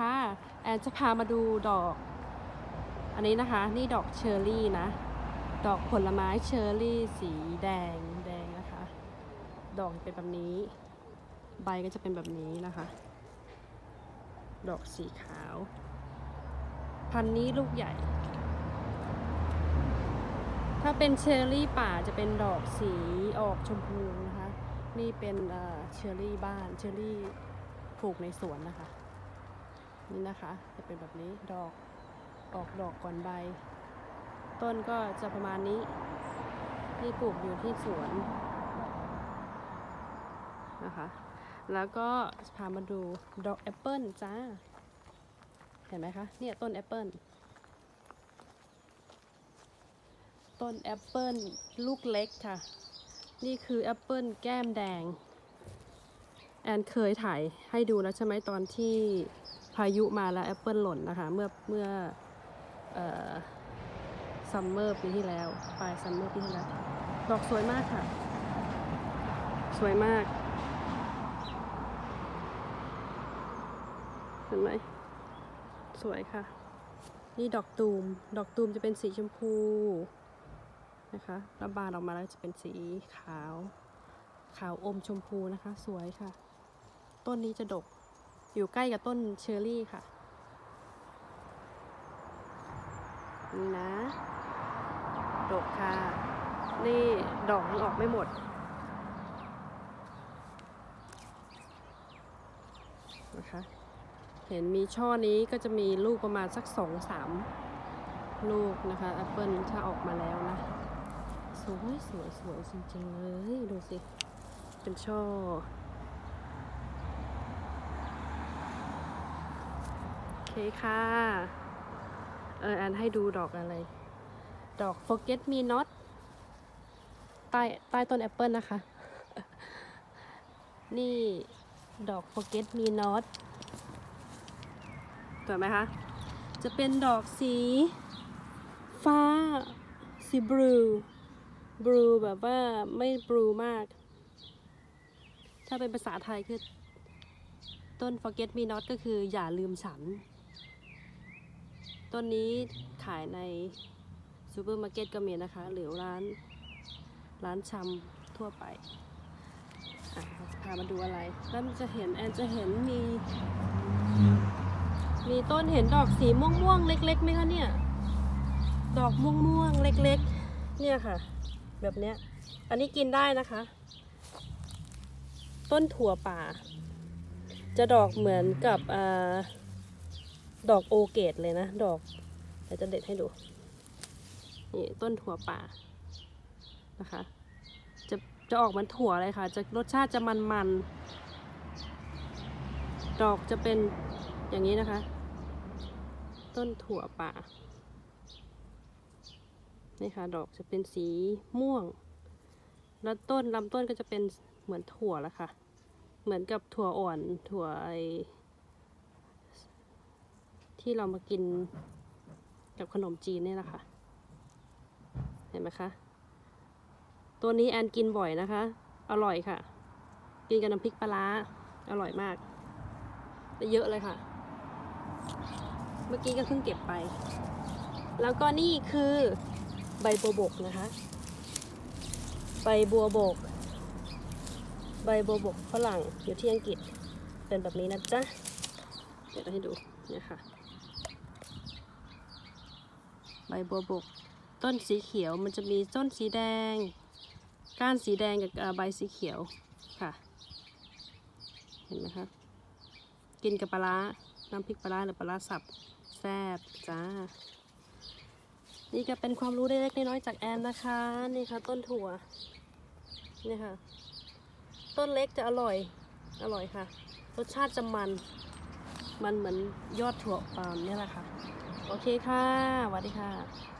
ค่ะแอนจะพามาดูดอก อันนี้นะคะ นี่ดอกเชอร์รี่นะ ดอกผลไม้เชอร์รี่สีแดงแดงนะคะ ดอกเป็นแบบนี้ ใบก็จะเป็นแบบนี้นะคะ ดอกสีขาว พันนี้ลูกใหญ่ ถ้าเป็นเชอร์รี่ป่าจะเป็นดอกสีออกชมพูนะคะ นี่เป็นเชอร์รี่บ้านเชอร์รี่ปลูกในสวนนะคะ นี่นะคะ จะเป็นแบบนี้ดอกออกดอกก่อนใบ ต้นก็จะประมาณนี้ที่ปลูกอยู่ที่สวนนะคะ แล้วก็พามาดูดอกแอปเปิลจ้า เห็นไหมคะเนี่ยต้นแอปเปิลต้นแอปเปิลลูกเล็กค่ะ นี่คือแอปเปิลแก้มแดง แอนเคยถ่ายให้ดูแล้วใช่ไหมตอนที่ พายุมาแล้วแอปเปิลหล่นนะคะ เมื่อเมื่อซัมเมอร์ปีที่แล้วปลายซัมเมอร์ปีที่แล้ว ดอกสวยมากค่ะ สวยมาก เห็นไหม สวยค่ะ นี่ดอกตูม ดอกตูมจะเป็นสีชมพูนะคะแล้วบานออกมาแล้วจะเป็นสีขาว ขาวอมชมพูนะคะ สวยค่ะ ต้นนี้จะดก อยู่ใกล้กับต้นเชอร์รี่ค่ะ นี่นะ ดกค่ะ นี่ดอกยังออกไม่หมด นะคะ เห็นมีช่อนี้ก็จะมีลูกประมาณสักสองสามลูกนะคะแอปเปิลถ้าออกมาแล้วนะ สวยสวยสวยจริงๆเลย ดูสิ เป็นช่อ โอ เคค่ะ เอออันให้ดูดอกอะไร ดอก forget me not ใต้ใต้ต้นแอปเปิลนะคะ นี่ดอก forget me not สวยไหมคะ จะเป็นดอกสี ฟ้า สีบลู บลูแบบว่าไม่บลูมาก ถ้าเป็นภาษาไทยคือต้น forget me not ก็คืออย่าลืมฉัน ต้นนี้ขายในซูเปอร์มาร์เก็ตก็มีนะคะ หรือร้านร้านชำทั่วไปอะพามาดูอะไร แล้วมันจะเห็นแอนจะเห็นมี มีต้นเห็นดอกสีม่วงๆเล็กๆไหมคะเนี่ย ดอกม่วงๆเล็กๆ เนี่ยค่ะ แบบเนี้ย อันนี้กินได้นะคะ ต้นถั่วป่า จะดอกเหมือนกับอ่า ดอกโอเกตเลยนะ ดอกเดี๋ยวจะเด็ดให้ดู นี่ต้นถั่วป่านะคะ จะจะออกเหมันถั่วเลยค่ะ จะรสชาติจะมันๆดอกจะเป็นอย่างนี้นะคะ ต้นถั่วป่า นี่ค่ะ ดอกจะเป็นสีม่วง แล้วต้นลำต้นก็จะเป็นเหมือนถั่วแล้วค่ะ เหมือนกับถั่วอ่อนถั่วไอ ที่เรามากินกับขนมจีนนี่แหละค่ะเห็นไหมคะ ตัวนี้แอนกินบ่อยนะคะ อร่อยค่ะ กินกับน้ำพริกปลาร้าอร่อยมากได้เยอะเลยค่ะ เมื่อกี้ก็เพิ่งเก็บไป แล้วก็นี่คือใบบัวบกนะคะ ใบบัวบก ใบบัวบกฝรั่งอยู่ที่อังกฤษเป็นแบบนี้นะจ๊ะ เดี๋ยวเราให้ดูเนี่ยค่ะ ใบบัวบก ต้นสีเขียวมันจะมีต้นสีแดง ก้านสีแดงกับใบสีเขียวค่ะ เห็นไหมคะ กินกับปลาร้าน้ำพริกปลาร้าหรือปลาร้าสับแซ่บจ้า นี่ก็เป็นความรู้เล็กๆน้อยๆจากแอนนะคะ นี่ค่ะ ต้นถั่วนี่ค่ะ ต้นเล็กจะอร่อย อร่อยค่ะ รสชาติจะมัน มันเหมือนยอดถั่วปาล์มเนี่ยแหละค่ะ โอเคค่ะสวัสดีค่ะ